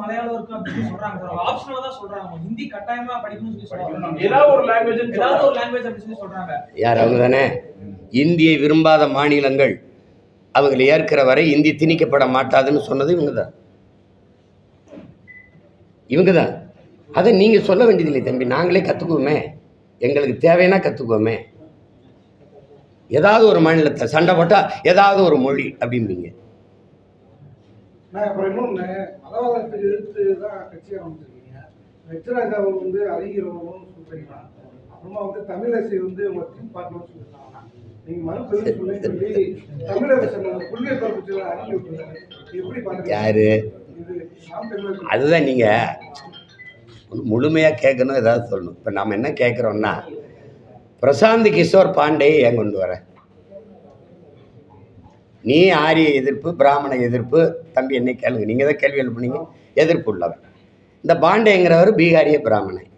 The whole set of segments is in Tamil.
மலையாளம் இருக்கு அப்படின்னு சொல்றாங்க சார். ஆப்ஷனலா தான் சொல்றாங்க. ஹிந்தி கட்டாயமா படிக்கணும்னு சொல்லி சொல்றாங்க. ஏதாவது ஒரு லாங்குவேஜ் ஏதாவது ஒரு லாங்குவேஜ் அப்படின்னு சொல்லி சொல்றாங்க. யார் அவங்க தானே இந்தியை விரும்பாத மாநிலங்கள். அவங்களை ஏற்கிற வரை இந்தி திணிக்கப்பட மாட்டாதுன்னு சொன்னது இவங்க தான் இவங்க தான் அதை நீங்கள் சொல்ல வேண்டியதில்லை தம்பி. நாங்களே கற்றுக்குவோமே எங்களுக்கு தேவைன்னா கற்றுக்குவோமே ஏதாவது ஒரு மாநிலத்தை சண்டை போட்டால் ஏதாவது ஒரு மொழி அப்படிம்பீங்க. அப்புறம் இன்னொன்று மதவாதத்தை எதிர்த்து தான் கட்சி ஆரம்பிச்சிருக்கீங்க வெச்சராஜாவை வந்து அறிகிறவங்களும் சொல்றீங்க அப்புறமா வந்து தமிழரசி வந்து உங்க டீம் பார்ட்னர் சொல்லியிருக்காங்க நீங்க மறுபடியும் சொல்லி சொல்லி தமிழரசன் கொள்கை பரப்புச்சு அறிஞ்சு விட்டுருக்காங்க எப்படி பாருங்க யாரு? அதுதான் நீங்கள் முழுமையாக கேட்கணும் ஏதாவது சொல்லணும். இப்போ நாம் என்ன கேட்குறோம்னா பிரசாந்த் கிஷோர் பாண்டேயை ஏன் கொண்டு வர? நீ ஆரிய எதிர்ப்பு பிராமண எதிர்ப்பு தம்பி என்ன கேளுங்க. நீங்கள் தான் கேள்வி எழுப்புனீங்க எதிர்ப்பு உள்ளவன் இந்த பாண்டேங்கிறவர் பீகாரிய பிராமணன்.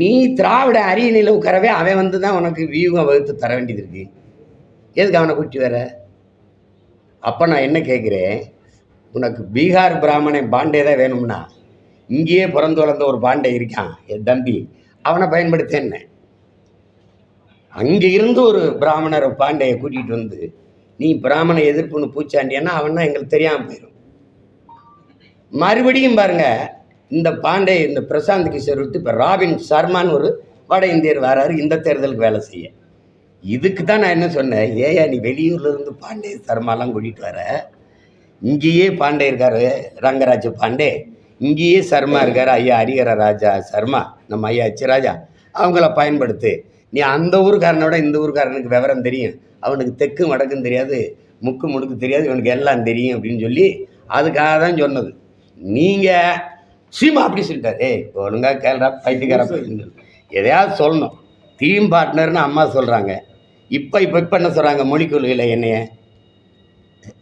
நீ திராவிட அரியணையில் உட்காரவே அவன் வந்து தான் உனக்கு வியூகம் வகுத்து தர வேண்டியது இருக்கு. எதுக்கு அவனை கூட்டி வர? அப்போ நான் என்ன கேட்குறேன் உனக்கு பீகார் பிராமணன் பாண்டே தான் வேணும்னா இங்கேயே பிறந்து வளர்ந்த ஒரு பாண்டே இருக்கான் என் தம்பி. அவனை பயன்படுத்த என்ன? அங்கே இருந்து ஒரு பிராமணரை பாண்டையை கூட்டிகிட்டு வந்து நீ பிராமண எதிர்ப்புன்னு பூச்சாண்டியன்னா அவன்னா எங்களுக்கு தெரியாமல் போயிடும் மறுபடியும் பாருங்க இந்த பாண்டே இந்த பிரசாந்த் கிஷோர் விட்டு இப்போ ராபின் சர்மான்னு ஒரு வட இந்தியர் வராரு இந்த தேர்தலுக்கு வேலை செய்ய. இதுக்கு தான் நான் என்ன சொன்னேன் ஏயா நீ வெளியூர்ல இருந்து பாண்டே சர்மாலாம் கூட்டிகிட்டு வர. இங்கேயே பாண்டே இருக்காரு ரங்கராஜ பாண்டே இங்கேயே சர்மா இருக்காரு ஐயா ஹரிகர ராஜா சர்மா நம்ம ஐயா ராஜா. அவங்கள பயன்படுத்து. நீ அந்த ஊருக்காரனோட இந்த ஊருக்காரனுக்கு விவரம் தெரியும். அவனுக்கு தெக்கும் வடக்கும் தெரியாது முக்கு முடுக்கு தெரியாது இவனுக்கு எல்லாம் தெரியும் அப்படின்னு சொல்லி அதுக்காக தான் சொன்னது. நீங்கள் சீமா அப்படி சொல்லிட்டாரு. ஏய் ஒழுங்கா கேள்றா பைத்தியக்கார. எதையாவது சொல்லணும். டீம் பார்ட்னர்னு அம்மா சொல்கிறாங்க இப்போ இப்போ இப்போ என்ன சொல்கிறாங்க மொழி கொள்கையில் என்னைய?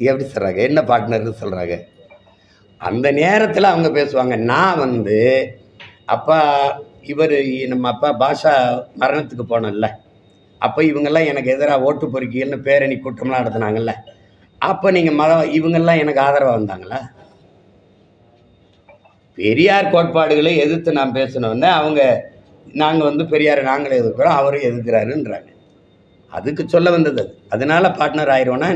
எப்படி சொல்கிறாங்க என்ன பார்ட்னர்னு சொல்கிறாங்க அந்த நேரத்தில் அவங்க பேசுவாங்க. நான் வந்து அப்பா இவர் நம்ம அப்பா பாஷா மரணத்துக்கு போனோம்ல அப்போ இவங்கெல்லாம் எனக்கு எதிராக ஓட்டு பொறுக்கிகள்னு பேரணி கூட்டம்லாம் நடத்துனாங்கல்ல. அப்போ நீங்கள் மத இவங்கெல்லாம் எனக்கு ஆதரவாக வந்தாங்களா? பெரியார் கோட்பாடுகளை எதிர்த்து நான் பேசினோன்னே அவங்க நாங்கள் வந்து பெரியாரை நாங்களே எதிர்க்கிறோம் அவரும் எதிர்க்கிறாருன்றாங்க. அதுக்கு சொல்ல வந்தது அது. அதனால பார்ட்னர் ஆயிடுவோன்னா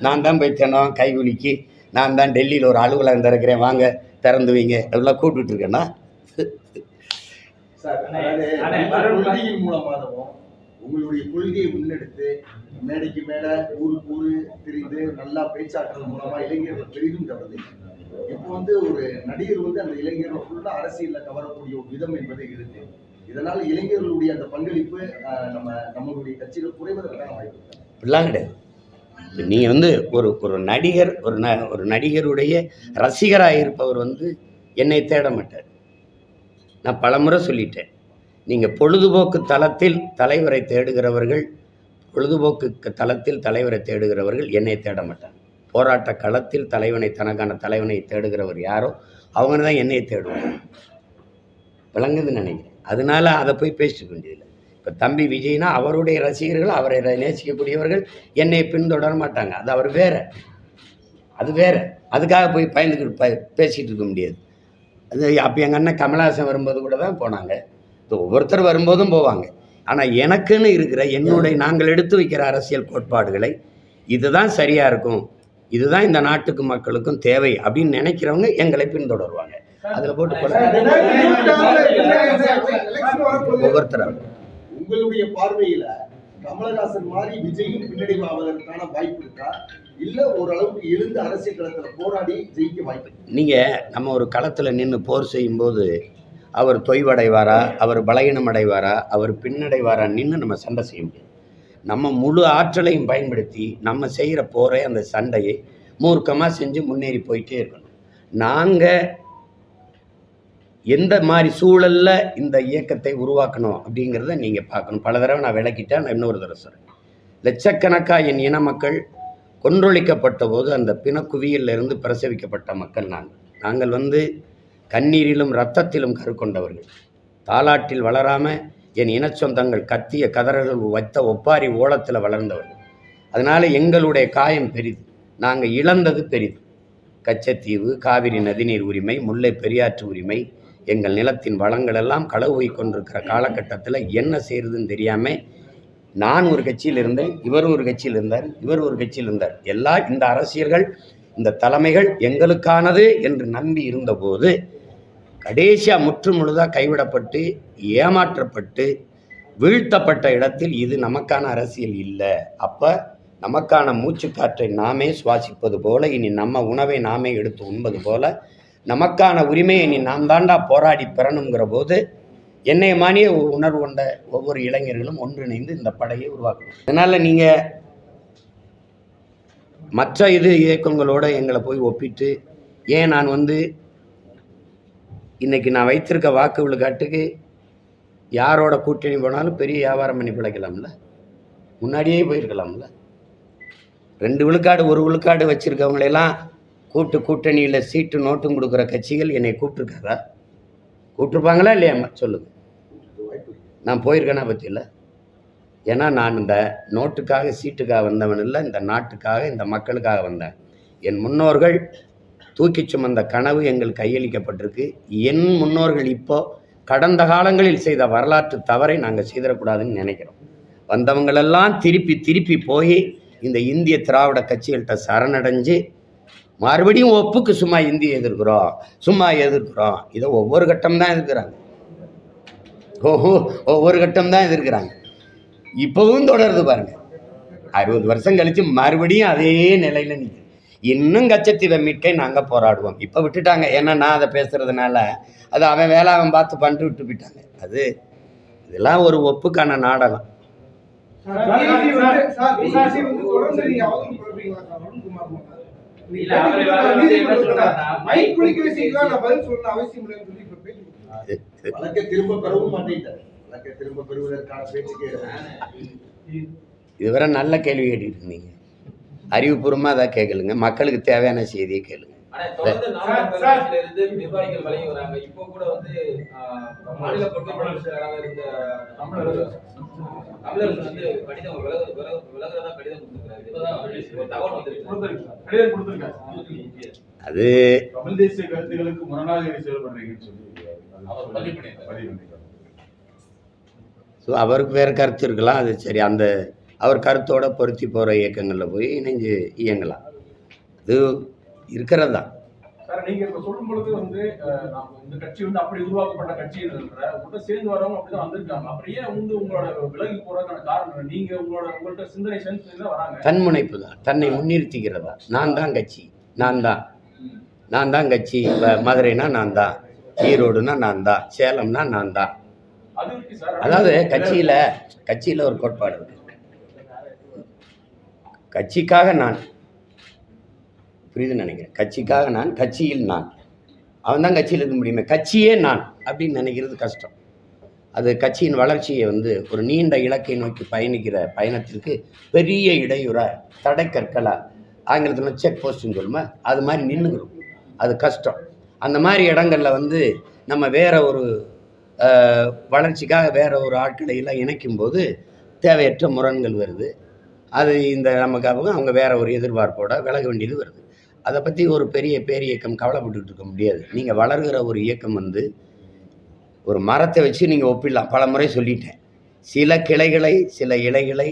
நான் தான் போய் தினம் கைகுலுக்கி நான் தான் டெல்லியில் ஒரு அலுவலகம் திறக்கிறேன் வாங்க திறந்து வைங்க எல்லாம் கூப்பிட்டுட்டு இருக்கேன்னா சார். கொள்கையின் மூலமாகவும் உங்களுடைய கொள்கையை முன்னெடுத்து மேடைக்கு மேல ஊருக்கு ஊரு திரிந்து நல்லா பேச்சாற்றல் மூலமா இளைஞர்கள் பெரிதும் கவர்ந்து இப்போ வந்து ஒரு நடிகர் வந்து அந்த இளைஞர்கள் ஃபுல்லா அரசியல்ல கவரக்கூடிய ஒரு விதம் என்பது இருக்கு இதனால் இளைஞர்களுடைய அந்த பங்களிப்பு நம்ம நம்மளுடைய கட்சியில் குறைவதற்கான வாய்ப்பு இருக்கு. அப்படிலாம் கிடையாது நீங்கள் வந்து ஒரு ஒரு நடிகர் ஒரு ந ஒரு நடிகருடைய ரசிகராக இருப்பவர் வந்து என்னை தேட மாட்டார் நான் பலமுறை சொல்லிட்டேன். நீங்கள் பொழுதுபோக்கு தளத்தில் தலைவரை தேடுகிறவர்கள் பொழுதுபோக்கு தளத்தில் தலைவரை தேடுகிறவர்கள் என்னை தேட மாட்டாங்க. போராட்ட களத்தில் தலைவனை தனக்கான தலைவனை தேடுகிறவர் யாரோ அவங்க தான் என்னை தேடுவாங்க. விளங்குதுன்னு நினைக்கிறேன். அதனால அதை போய் பேசிட்டு வேண்டியதில்லை. இப்போ தம்பி விஜய்னா அவருடைய ரசிகர்கள் அவரை நேசிக்கக்கூடியவர்கள் என்னை பின்தொடர மாட்டாங்க. அது அவர் வேற. அது வேற. அதுக்காக போய் பயந்துக்கிட்டு ப பேசிகிட்டு இருக்க முடியாது. அது அப்போ எங்கள் அண்ணன் கமலஹாசன் வரும்போது கூட தான் போனாங்க இது ஒவ்வொருத்தர் வரும்போதும் போவாங்க ஆனால் எனக்குன்னு இருக்கிற என்னுடைய நாங்கள் எடுத்து வைக்கிற அரசியல் கோட்பாடுகளை இதுதான் சரியாக இருக்கும் இதுதான் இந்த நாட்டுக்கு மக்களுக்கும் தேவை அப்படின்னு நினைக்கிறவங்க எங்களை பின்தொடருவாங்க அதில் போட்டு ஒவ்வொருத்தரும் உங்களுடைய பார்வையில கமலஹாசன் மாதிரி விஜயும் பின்னடைவு ஆவதற்கான வாய்ப்பு இருக்கா இல்லை ஓரளவுக்கு எழுந்து அரசியல் களத்தில் போராடி ஜெயிக்க வாய்ப்பு நீங்கள் நம்ம ஒரு களத்தில் நின்று போர் செய்யும்போது அவர் தொய்வடைவாரா அவர் பலகீனம் அடைவாரா அவர் பின்னடைவாரா நின்று நம்ம சண்டை செய்ய முடியாது. நம்ம முழு ஆற்றலையும் பயன்படுத்தி நம்ம செய்கிற போரை அந்த சண்டையை மூர்க்கமாக செஞ்சு முன்னேறி போயிட்டே இருக்கணும். நாங்கள் எந்த மாதிரி சூழலில் இந்த இயக்கத்தை உருவாக்கணும் அப்படிங்கிறத நீங்கள் பார்க்கணும். பல தடவை நான் விளக்கிட்டேன் நான் இன்னொரு தடவை சொல்கிறேன் லட்சக்கணக்காக என் இன மக்கள் கொன்றொழிக்கப்பட்ட போது அந்த பிணக்குவியிலிருந்து பிரசவிக்கப்பட்ட மக்கள் நாங்கள். நாங்கள் வந்து கண்ணீரிலும் இரத்தத்திலும் கருக்கொண்டவர்கள். தாலாட்டில் வளராமல் என் இனச்சொந்தங்கள் கத்திய கதறல்கள் வைத்த ஒப்பாரி ஓலத்தில் வளர்ந்தவர்கள். அதனால் எங்களுடைய காயம் பெரிது. நாங்கள் இழந்தது பெரிது. கச்சத்தீவு காவிரி நதிநீர் உரிமை முல்லை பெரியாற்று உரிமை எங்கள் நிலத்தின் வளங்களெல்லாம் களவு கொண்டிருக்கிற காலகட்டத்தில் என்ன செய்யறதுன்னு தெரியாமல் நான் ஒரு கட்சியில் இருந்தேன் இவர் ஒரு கட்சியில் இருந்தார் இவர் ஒரு கட்சியில் இருந்தார். எல்லா இந்த அரசியல்கள் இந்த தலைமைகள் எங்களுக்கானது என்று நம்பி இருந்தபோது கடைசியாக முற்று முழுதாக கைவிடப்பட்டு ஏமாற்றப்பட்டு வீழ்த்தப்பட்ட இடத்தில் இது நமக்கான அரசியல் இல்லை. அப்போ நமக்கான மூச்சுக்காற்றை நாமே சுவாசிப்பது போல இனி நம்ம உணவை நாமே எடுத்து உண்பது போல நமக்கான உரிமையை இனி நாம் தாண்டா போராடி பெறணுங்கிற போது என்னை மானிய உணர்வு கொண்ட ஒவ்வொரு இளைஞர்களும் ஒன்றிணைந்து இந்த படையை உருவாக்கணும் அதனால் நீங்கள் மற்ற இது இயக்கங்களோட எங்களை போய் ஒப்பிட்டு ஏன் நான் வந்து இன்றைக்கி நான் வைத்திருக்க வாக்கு விழுக்காட்டுக்கு யாரோட கூட்டணி போனாலும் பெரிய வியாபாரம் பண்ணி பிழைக்கலாம்ல? முன்னாடியே போயிருக்கலாம்ல? ரெண்டு விழுக்காடு ஒரு விழுக்காடு வச்சுருக்கவங்களெல்லாம் கூட்டு கூட்டணியில் சீட்டு நோட்டும் கொடுக்குற கட்சிகள் என்னை கூப்பிட்டுருக்காரா விட்டுருப்பாங்களா இல்லையாம்மா சொல்லுங்கள் நான் போயிருக்கேனா பற்றியில் ஏன்னா நான் இந்த நோட்டுக்காக சீட்டுக்காக வந்தவன் இல்லை இந்த நாட்டுக்காக இந்த மக்களுக்காக வந்தேன். என் முன்னோர்கள் தூக்கி சுமந்த கனவு எங்கள் கையளிக்கப்பட்டிருக்கு. என் முன்னோர்கள் இப்போ கடந்த காலங்களில் செய்த வரலாற்று தவறை நாங்கள் செய்திடக்கூடாதுன்னு நினைக்கிறோம். வந்தவங்களெல்லாம் திருப்பி திருப்பி போய் இந்த இந்திய திராவிட கட்சிகள்கிட்ட சரணடைஞ்சு மறுபடியும் ஒப்புக்கு சும்மா இந்தி எதிர்க்கிறோம் சும்மா எதிர்க்கிறோம் இதை ஒவ்வொரு கட்டம் தான் எதிர்க்கிறாங்க ஓஹோ ஒவ்வொரு கட்டம் தான் எதிர்க்கிறாங்க இப்போவும் தொடருது பாருங்க அறுபது வருஷம் கழித்து மறுபடியும் அதே நிலையில நிற்குது இன்னும் கச்சத்தீவை மீட்கை நாங்கள் போராடுவோம் இப்போ விட்டுட்டாங்க ஏன்னா நான் அதை பேசுகிறதுனால அது அவன் வேலை அவன் பார்த்து பண்ணிட்டு விட்டு போயிட்டாங்க அது இதெல்லாம் ஒரு ஒப்புக்கான நாடகம் மைக் குளிக்க வச்சீங்களா நான் பதில் சொல்லணும் அவசியம் இல்லைன்னு சொல்லி இப்ப பேட்டி கொடுத்தாரு. வழக்கை திரும்ப பெறவும் மாட்டேங்கிட்டார் வழக்கை திரும்ப பெறுவதற்கான பேச்சுக்கே இதுவரை நல்ல கேள்வி கேட்டுட்டு இருந்தீங்க. அறிவுபூர்வமாக அதை கேட்கலுங்க. மக்களுக்கு தேவையான செய்தியை கேளுங்க ஆனா தொடர்ந்து நாமக்கல் கட்சியில இருந்து நிர்வாகிகள் விலகி வராங்க. இப்போ கூட வந்து ஆஹ், மாநில பொறுப்பாளர் செயலாளராக இருந்த தமிழர்கள் தமிழர்கள் வந்து கடிதம் விலக விலக விலகிறதா கடிதம் கொடுத்திருக்காரு ஒரு தகவல் வந்திருக்கு. கடிதம் கொடுத்திருக்காரு. அது தமிழ் தேசிய கருத்துக்களுக்கு முரணாக செயல்படுறீங்கன்னு சொல்லி. ஸோ அவருக்கு வேறு கருத்து இருக்கலாம். அது சரி அந்த அவர் கருத்தோட பொருத்தி போகிற இயக்கங்களில் போய் இணைஞ்சு இயங்கலாம். அது இருக்கிறது? தான் சார் நீங்க இப்ப சொல்லும் பொழுது வந்து அஹ், நாம இந்த கட்சி வந்து அப்படி உருவாக்கப்பட்ட கட்சி உங்கள்கிட்ட சேர்ந்து வரவங்க அப்படிதான் வந்திருக்காங்க. அப்புறம் ஏன் வந்து உங்களோட விலகி போறதுக்கான காரணம்? என்ன? நீங்க உங்களோட உங்கள்ட்ட சிந்தனை சென்ஸ் தான் வராங்க. தன்முனைப்பு தான் தன்னை முன்னிறுத்திக்கிறதா? நான் தான் கட்சி. நான் தான். நான் தான் கட்சி. மதுரைனா நான் தான். ஈரோடுனா நான் தான். சேலம்னா நான் தான். அதாவது கட்சியில் கட்சியில் ஒரு கோட்பாடு இருக்கு. கட்சிக்காக நான் புரியுதுன்னு நினைக்கிறேன். கட்சிக்காக நான் கட்சியில் நான். அவன் தான் கட்சியில் இருக்க முடியுமே. கட்சியே நான் அப்படின்னு நினைக்கிறது கஷ்டம். அது கட்சியின் வளர்ச்சியை வந்து ஒரு நீண்ட இலக்கை நோக்கி பயணிக்கிற பயணத்திற்கு பெரிய இடையூறாக தடை கற்களா ஆங்கிலத்தில் செக் போஸ்ட்னு சொல்லுமா? அது மாதிரி நின்றுக்கிறோம் அது கஷ்டம். அந்த மாதிரி இடங்களில் வந்து நம்ம வேற ஒரு வளர்ச்சிக்காக வேற ஒரு ஆட்களை எல்லாம் இணைக்கும் போது தேவையற்ற முரண்கள் வருது. அது இந்த நமக்கு அவங்க அவங்க வேற ஒரு எதிர்பார்ப்போட விலக வேண்டியது வருது. அதை பற்றி ஒரு பெரிய பேர் இயக்கம் கவலைப்பட்டுட்டு இருக்க முடியாது. நீங்கள் வளர்கிற ஒரு இயக்கம் வந்து ஒரு மரத்தை வச்சு நீங்கள் ஒப்பிடலாம். பல முறை சொல்லிட்டேன். சில கிளைகளை சில இலைகளை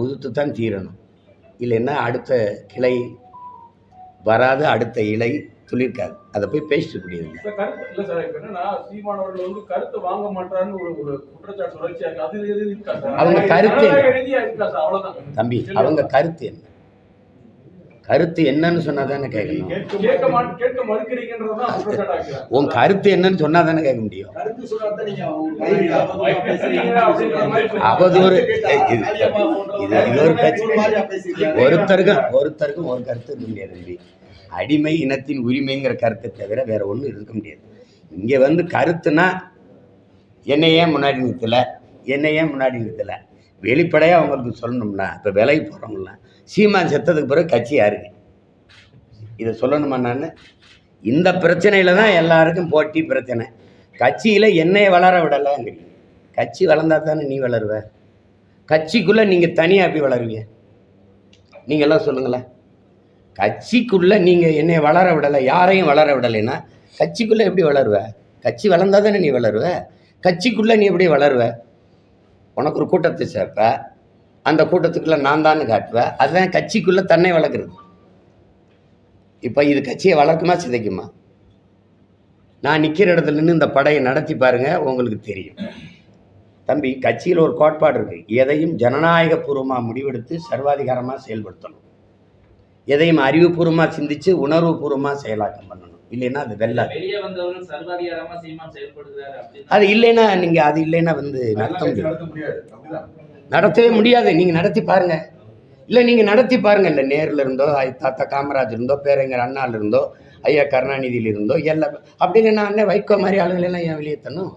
உதுத்து தான் தீரணும். இல்லைன்னா அடுத்த கிளை வராது அடுத்த இலை துளிர்க்காது. அதை போய் பேசிட்டு முடியாது இல்ல சார். இப்ப என்னன்னா சீமான் அவர்கள் வந்து கருத்து வாங்க மாட்டாருன்னு ஒரு ஒரு குற்றச்சாட்டு அது அவங்க கருத்து தம்பி அவங்க கருத்து என்ன? கருத்து என்னன்னு சொன்னா தானே கேட்கணும் உன் கருத்து என்னன்னு சொன்னா தானே கேட்க முடியும் அவதூறு இது- இது ஒரு கட்சி ஒருத்தருக்கும் ஒருத்தருக்கும் ஒரு கருத்து இருக்க முடியாது அடிமை இனத்தின் உரிமைங்கிற கருத்தை தவிர வேற ஒன்றும் இருக்க முடியாது. இங்கே வந்து கருத்துனா என்னை ஏன் முன்னாடி நிறுத்தலை? என்னை ஏன் முன்னாடி நிறுத்தலை? வெளிப்படையாக அவங்களுக்கு சொல்லணும்னா இப்போ விலைக்கு போகிறவங்களாம் சீமான் செத்ததுக்கு பிறகு கட்சி யாருக்கு? இதை சொல்லணுமா நான்? இந்த பிரச்சனையில் தான் எல்லாருக்கும் போட்டி பிரச்சனை. கட்சியில் என்னையை வளர விடலைங்கிறீங்க. கட்சி வளர்ந்தா தானே நீ வளருவ? கட்சிக்குள்ளே நீங்கள் தனியாக எப்படி வளருவீங்க? நீங்கள்லாம் சொல்லுங்களேன். கட்சிக்குள்ளே நீங்கள் என்னை வளர விடலை யாரையும் வளர விடலைன்னா கட்சிக்குள்ளே எப்படி வளருவ? கட்சி வளர்ந்தா தானே நீ வளருவ? கட்சிக்குள்ளே நீ எப்படி வளருவ? உனக்கு ஒரு கூட்டத்தை சேர்ப்ப. அந்த கூட்டத்துக்குள்ளே நான் தான் காட்டுவேன் அதுதான் கட்சிக்குள்ளே தன்னை வளர்க்குறது. இப்போ இது கட்சியை வளர்க்குமா சிதைக்குமா? நான் நிற்கிற இடத்துல நின்று இந்த படையை நடத்தி பாருங்க உங்களுக்கு தெரியும். தம்பி கட்சியில் ஒரு கோட்பாடு இருக்குது எதையும் ஜனநாயகபூர்வமாக முடிவெடுத்து சர்வாதிகாரமாக செயல்படுத்தணும். எதையும் அறிவுபூர்வமாக சிந்திச்சு உணர்வுபூர்வமாக செயலாக்கம் பண்ணணும். இல்லைன்னா அது வெல்லாது. வெளியே வந்தவர்கள் சர்வாதிகாரமா சீமான் செயல்படுகிறாரு அப்படின்னு அது இல்லைன்னா நீங்கள் அது இல்லைன்னா வந்து நடத்த முடியாது. நடத்தவே முடியாது. நீங்கள் நடத்தி பாருங்க. இல்லை நீங்கள் நடத்தி பாருங்க. இல்லை நேரில் இருந்தோ ஐ தாத்தா காமராஜ் இருந்தோ பேரங்கர் அண்ணால இருந்தோ ஐயா கருணாநிதியில் இருந்தோ எல்லாம் அப்படி இல்லைன்னா அண்ணன் வைகோ மாதிரி ஆளுகளெல்லாம் ஏன் வெளியே தரணும்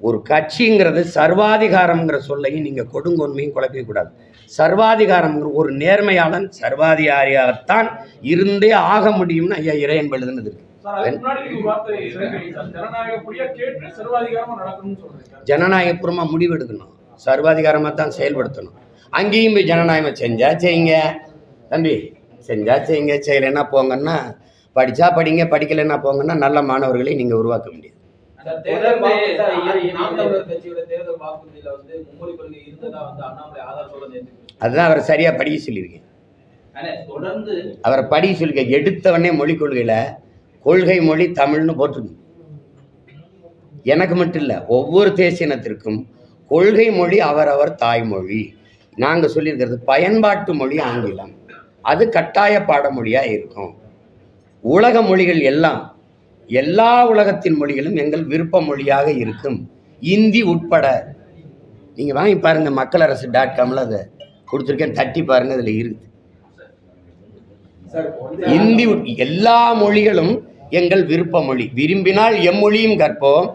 ஒரு கட்சிங்கிறது சர்வாதிகாரம்ங்கிற சொல்லையும் நீங்கள் கொடுங்கொன்மையும் குழப்பிக்கூடாது சர்வாதிகாரம்ங்கிற ஒரு நேர்மையாளன் சர்வாதிகாரியாகத்தான் இருந்தே ஆக முடியும்னு ஐயா இறையன் எழுதுனது இருக்கு. ஜனநாயகபூர்வமாக முடிவெடுக்கணும். சர்வாதிகாரமாக தான் செயல்படுத்தணும். அங்கேயும் போய் ஜனநாயகம் செஞ்சா செய்யுங்க. தம்பி செஞ்சா செய்யுங்க. செய்யலைன்னா போங்கன்னா படித்தா படிங்க படிக்கலைன்னா போங்கன்னா நல்ல மாணவர்களை நீங்கள் உருவாக்க முடியாது தேர்தல் வாக்குறுதி நாம் தமிழர் கட்சியோட தேர்தல் வாக்குறுதியில வந்து மும்மொழி கொள்கை இருந்ததா வந்து அண்ணாமலை ஆதார் சொல்ல நேர்த்து அதுதான் அவரை சரியாக படிக்க சொல்லியிருக்கேன் தொடர்ந்து அவரை படிக்க சொல்லியிருக்கேன் எடுத்தவொடனே மொழிக் கொள்கையில் கொள்கை மொழி தமிழ்னு போட்டிருக்கு. எனக்கு மட்டும் இல்லை ஒவ்வொரு தேசியனத்திற்கும் கொள்கை மொழி அவரவர் தாய்மொழி. நாங்கள் சொல்லியிருக்கிறது பயன்பாட்டு மொழி ஆங்கிலம். அது கட்டாய பாடமொழியாக இருக்கும். உலக மொழிகள் எல்லாம் எல்லா உலகத்தின் மொழிகளும் எங்கள் விருப்ப மொழியாக இருக்கும். இந்தி உட்பட. நீங்கள் வாங்கி பாருங்கள் மக்கள் அரசு டாட் காமில் அதை கொடுத்துருக்கேன். தட்டி பாருங்கள் அதில் இருக்குது இந்தி உட்- எல்லா மொழிகளும் எங்கள் விருப்ப மொழி விரும்பினால் எம்மொழியும் கற்போம்.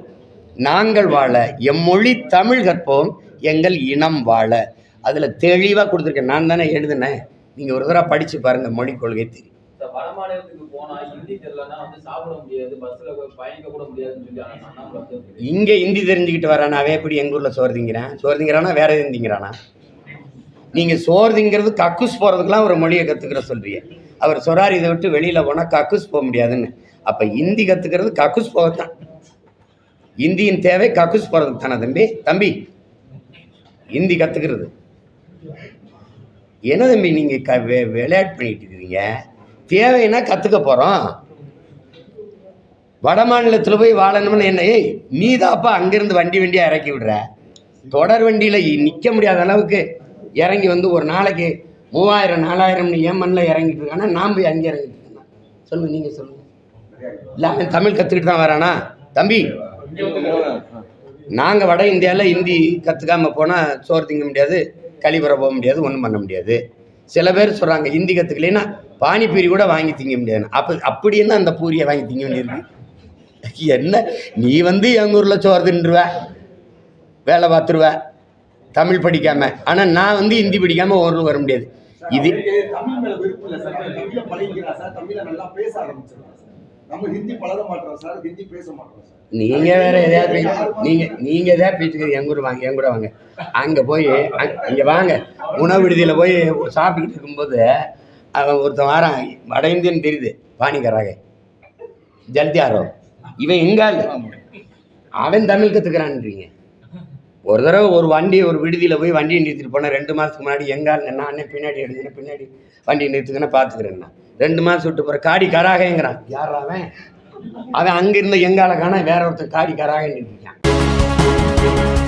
நாங்கள் வாழ. எம்மொழி தமிழ் கற்போம். எங்கள் இனம் வாழ. அதில் தெளிவாக கொடுத்துருக்கேன். நான் தானே எழுதினேன். நீங்கள் ஒரு தடவை படித்து பாருங்கள் மொழிக் கொள்கை தெரியும். இந்த வட மாநிலத்துக்கு போனா ஹிந்தி தெரியலன்னா வந்து சாப்பிட முடியாது பஸ்ல பயணிக்க கூட முடியாதுன்னு சொல்லி இங்கே ஹிந்தி தெரிஞ்சுக்கிட்டு வரானாவே எப்படி எங்கள் ஊரில் சோறு திங்கிறான்? சோறு திங்கிறானா? வேற எதுவும் திங்கிறானா? நீங்கள் சோறு திங்கிறது கக்கூஸ் போகிறதுக்கெலாம் ஒரு மொழியை கற்றுக்கிற சொல்றீங்க. அவர் சொரார் இதை விட்டு வெளியில் போனால் கக்கூஸ் போக முடியாதுன்னு. அப்போ ஹிந்தி கற்றுக்கிறது கக்கூஸ் போகத்தான். இந்தியின் தேவை கக்கூஸ் போகிறதுக்கு தானே தம்பி? தம்பி ஹிந்தி கற்றுக்கிறது என்ன தம்பி நீங்கள் க வே விளையாட்டு பண்ணிட்டு இருக்கிறீங்க தேவைன்னா கற்றுக்க போகிறோம் வட மாநிலத்தில் போய் வாழணும்னு என்ன ஏய் நீ தாப்பா அங்கேருந்து வண்டி வண்டியாக இறக்கி விடுற? தொடர் வண்டியில் நிற்க முடியாத அளவுக்கு இறங்கி வந்து ஒரு நாளைக்கு மூவாயிரம் நாலாயிரம்னு ஏமனில் மண்ணில் இறங்கிட்டு இருக்கானா? நான் போய் அங்கே இறங்கிட்டு இருக்கேன்? சொல்லுங்கள் நீங்கள் சொல்லுங்கள் இல்லை அவன் தமிழ் கற்றுக்கிட்டு தான் வரானா? தம்பி நாங்கள் வட இந்தியாவில் ஹிந்தி கற்றுக்காம போனால் சோறு திங்க முடியாது கழிவற போக முடியாது ஒன்றும் பண்ண முடியாது. சில பேர் சொல்கிறாங்க ஹிந்தி கற்றுக்கலைன்னா பானிபூரி கூட வாங்கி திங்க முடியாது. அப்போ அப்படி என்ன அந்த பூரியை வாங்கி திங்க வேண்டியிருக்கு? என்ன? நீ வந்து எங்கள் ஊரில் சோறு தின்றுவ. வேலை பார்த்துருவ. தமிழ் படிக்காம. ஆனால் நான் வந்து ஹிந்தி படிக்காமல் ஒரு வர முடியாது. இது நம்ம ஹிந்தி பழக மாட்டோம் சார் ஹிந்தி பேச மாட்டோம் சார். நீங்க வேற எதையாவது பேசி நீங்க நீங்க எதாவது பேசிக்கிறீங்க எங்க வாங்க என் கூட வாங்க. அங்க போய் இங்க வாங்க. உணவு விடுதியில போய் சாப்பிட்டுக்கிட்டு இருக்கும்போது அவன் ஒருத்தன் வாரான். வட இந்தியன் தெரியுது ஜல்தி ஆரோ இவன் எங்கால் அவன் தமிழ் கத்துக்கிறான்றீங்க. ஒரு தடவை ஒரு வண்டி ஒரு விடுதியில் போய் வண்டியை நிறுத்திட்டு போனேன் ரெண்டு மாதத்துக்கு முன்னாடி எங்கால் என்ன அண்ணன் பின்னாடி எடுங்கன்னு பின்னாடி வண்டி நிறுத்துக்கன்னு பார்த்துக்கிறேன் ரெண்டு மாதம் விட்டு போகிற காடி கராகங்கிறான். யார் அவன்? அவன் அங்கே இருந்த எங்கால காண வேற ஒருத்தர் காடி கராக நிறுத்திட்டான்